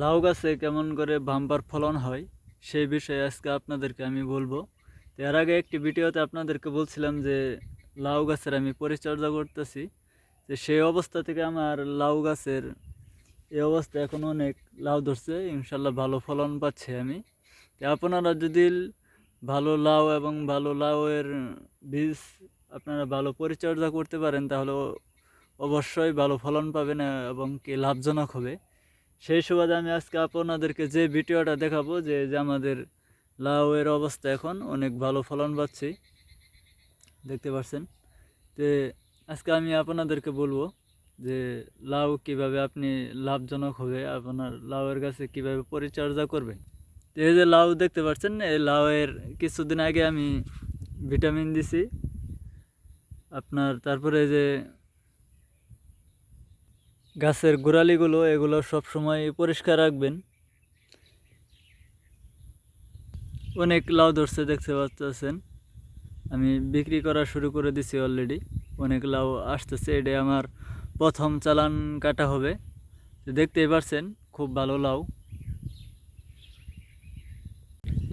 লাউ গাছে কেমন করে বাম্পার ফলন হয়, সেই বিষয়ে আজকে আপনাদেরকে আমি বলব। তো এর আগে একটি ভিডিওতে আপনাদেরকে বলছিলাম যে, লাউ গাছের আমি পরিচর্যা করতেছি। যে সেই অবস্থা থেকে আমার লাউ গাছের এই অবস্থা এখন অনেক লাউ ধরছে, ইনশাল্লাহ ভালো ফলন পাচ্ছি আমি। তো আপনারা যদি ভালো লাউ এবং ভালো লাউয়ের বীজ আপনারা ভালো পরিচর্যা করতে পারেন, তাহলে অবশ্যই ভালো ফলন পাবেন এবং কি লাভজনক হবে। সেই সুবাদে আমি আজকে আপনাদেরকে যে ভিডিওটা দেখাবো যে যে আমাদের লাউয়ের অবস্থা এখন, অনেক ভালো ফলন পাচ্ছি। দেখতে পাচ্ছেন? তো আজকে আমি আপনাদেরকে বলব যে, লাউ কীভাবে আপনি লাভজনক হবে, আপনার লাউয়ের গাছে কীভাবে পরিচর্যা করবেন। তো এই যে লাউ দেখতে পাচ্ছেন, এই লাউয়ের কিছুদিন আগে আমি ভিটামিন দিছি। আপনার তারপরে এই যে গাছের গোড়ালিগুলো এগুলো সব সময় পরিষ্কার রাখবেন। অনেক লাউ ধরছে, দেখতে পাচ্ছেন। আমি বিক্রি করা শুরু করে দিছি অলরেডি অনেক লাউ আসতেছে এটা আমার প্রথম চালান কাটা হবে। দেখতেই পারছেন, খুব ভালো লাউ।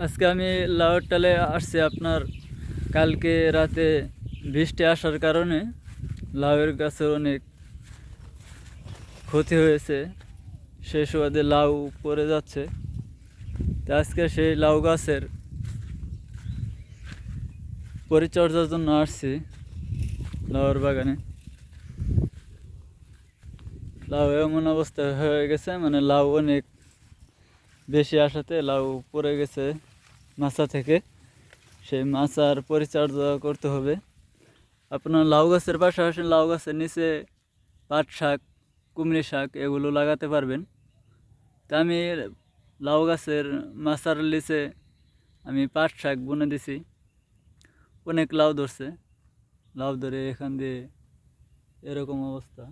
আজকে আমি লাউয়ের টালে আসছি আপনার, কালকে রাতে বৃষ্টি আসার কারণে লাউয়ের গাছের অনেক ক্ষতি হয়েছে সেই সুবাদে লাউ পড়ে যাচ্ছে। আজকে সেই লাউ গাছের পরিচর্যার জন্য আসছি লাউয়ের বাগানে। লাউ এমন অবস্থা হয়ে গেছে মানে লাউ অনেক বেশি আসাতে লাউ পড়ে গেছে মাছা থেকে। সেই মাছার পরিচর্যা করতে হবে। আপনার লাউ গাছের পাশাপাশি লাউ গাছের নিচে পাট শাক কুমড়ি শাক এগুলো লাগাতে পারবেন। তা আমি লাউ গাছের মাছার লিচে আমি পাট শাক বুনে দিছি। অনেক লাউ ধরছে। লাউ ধরে এখান দিয়ে এরকম অবস্থা।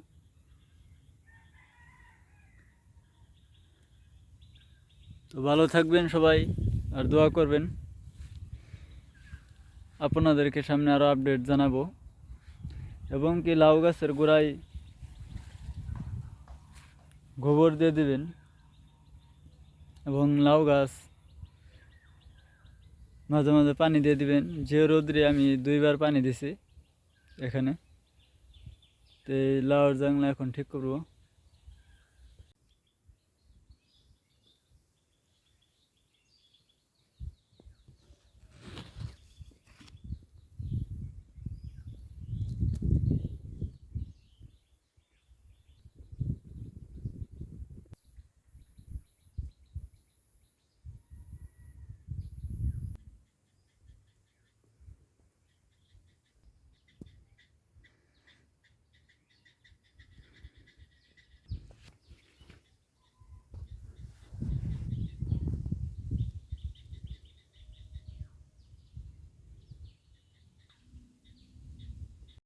তো ভালো থাকবেন সবাই, আর দোয়া করবেন। আপনাদেরকে সামনে আরও আপডেট জানাব। এবং কি লাউ গাছের গোড়ায় গোবর দিয়ে দিবেন এবং লাউ গাছ মাঝে মাঝে পানি দিয়ে দিবেন। যে রোদ্রে আমি দুইবার পানি দিছি এখানে। তো লাউর জাংলা এখন ঠিক করব।